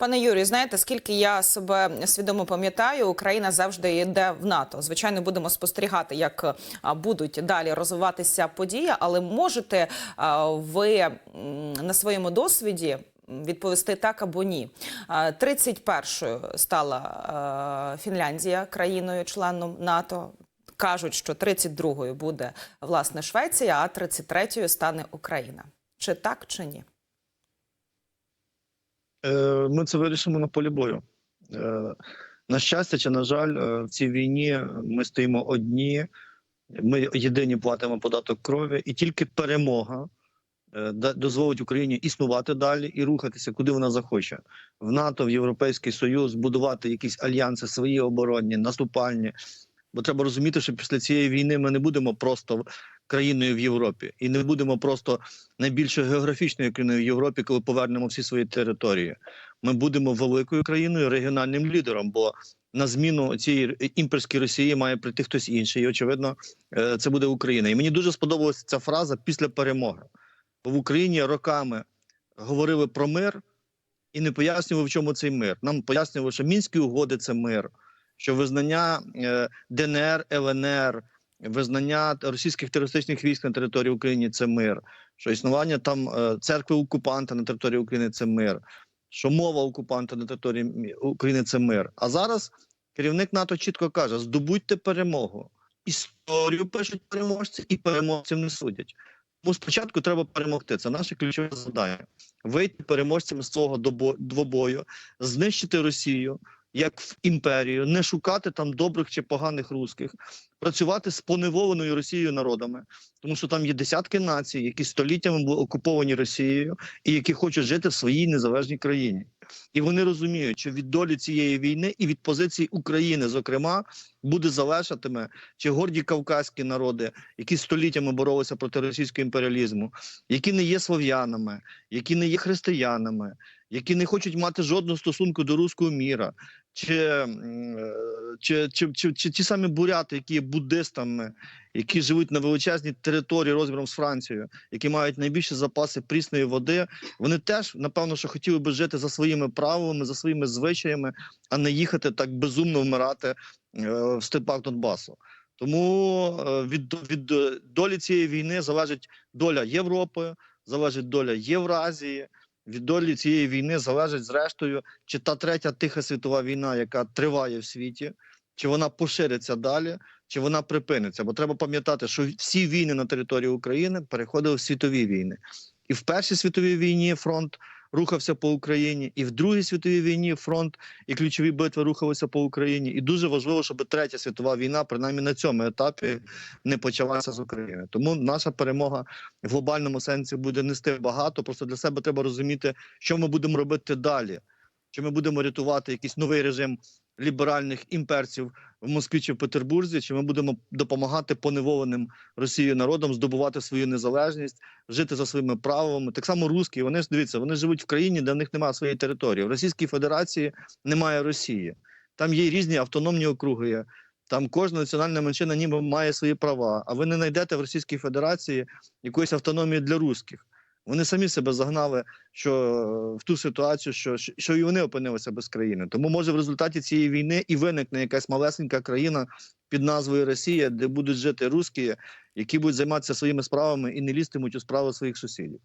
Пане Юрію, знаєте, скільки я себе свідомо пам'ятаю, Україна завжди йде в НАТО. Звичайно, будемо спостерігати, як будуть далі розвиватися події. Але можете ви на своєму досвіді відповісти так або ні? А, 31-ю стала Фінляндія країною-членом НАТО. Кажуть, що 32-ю буде власне Швеція, а 33-ю стане Україна. Чи так, чи ні? Е, Ми це вирішимо на полі бою. Е, На щастя, чи на жаль, е, в цій війні ми стоїмо одні. Ми єдині платимо податок крові, і тільки перемога дозволить Україні існувати далі і рухатися, куди вона захоче. В НАТО, в Європейський Союз, будувати якісь альянси свої оборонні, наступальні. Бо треба розуміти, що після цієї війни ми не будемо просто країною в Європі і не будемо просто найбільшою географічною країною в Європі, коли повернемо всі свої території. Ми будемо великою країною, регіональним лідером. Бо на зміну цієї імперської Росії має прийти хтось інший. І очевидно, е, це буде Україна. І мені дуже сподобалася ця фраза після перемоги. Бо в Україні роками говорили про мир і не пояснювали, в чому цей мир. Нам пояснювали, що мінські угоди це мир, що визнання е, ДНР, ЛНР, визнання російських терористичних військ на території України це мир що існування там е, церкви окупанта на території України це мир, що мова окупанта на території України це мир. А зараз керівник НАТО чітко каже: здобудьте перемогу. Історію пишуть переможці, і переможців не судять. Тому спочатку треба перемогти. Це наше ключове завдання. Вийти переможцями з добо- двобою, знищити Росію як в імперію, не шукати там добрих чи поганих русських, працювати з поневоленою Росією народами, тому що там є десятки націй, які століттями були окуповані Росією і які хочуть жити в своїй незалежній країні. І вони розуміють, що від долі цієї війни і від позиції України, зокрема, буде залежатиме, чи горді кавказькі народи, які століттями боролися проти російського імперіалізму, які не є слов'янами, які не є християнами, які не хочуть мати жодного стосунку до руського міра, чи, е, чи, чи, чи, чи ті самі буряти, які є буддистами, які живуть на величезній території розміром з Францією, які мають найбільші запаси прісної води, вони теж напевно, що хотіли би жити за своїми правилами, за своїми звичаями, а не їхати так безумно вмирати е, в степах Донбасу. Тому е, від, від долі цієї війни залежить доля Європи, залежить доля Євразії. Від долі цієї війни залежить зрештою, чи та третя тиха світова війна, яка триває в світі, чи вона пошириться далі, чи вона припиниться. Бо треба пам'ятати, що всі війни на території України переходили в світові війни. І в Першій світовій війні фронт рухався по Україні, і в Другій світовій війні фронт і ключові битви рухалися по Україні. І дуже важливо, щоб третя світова війна, принаймні на цьому етапі, не почалася з України. Тому наша перемога в глобальному сенсі буде нести багато. Просто для себе треба розуміти, що ми будемо робити далі. Чи ми будемо рятувати якийсь новий режим ліберальних імперців в Москві чи в Петербурзі, чи ми будемо допомагати поневоленим Росією народам здобувати свою незалежність, жити за своїми правилами. Так само русські, вони ж дивіться, вони живуть в країні, де в них немає своєї території. В Російській Федерації немає Росії. Там є різні автономні округи. Там кожна національна меншина ніби має свої права. А ви не знайдете в Російській Федерації якоїсь автономії для русських. Вони самі себе загнали що е, в ту ситуацію, що, що і вони опинилися без країни. Тому може в результаті цієї війни і виникне якась малесенька країна під назвою Росія, де будуть жити русські, які будуть займатися своїми справами і не лізтимуть у справи своїх сусідів.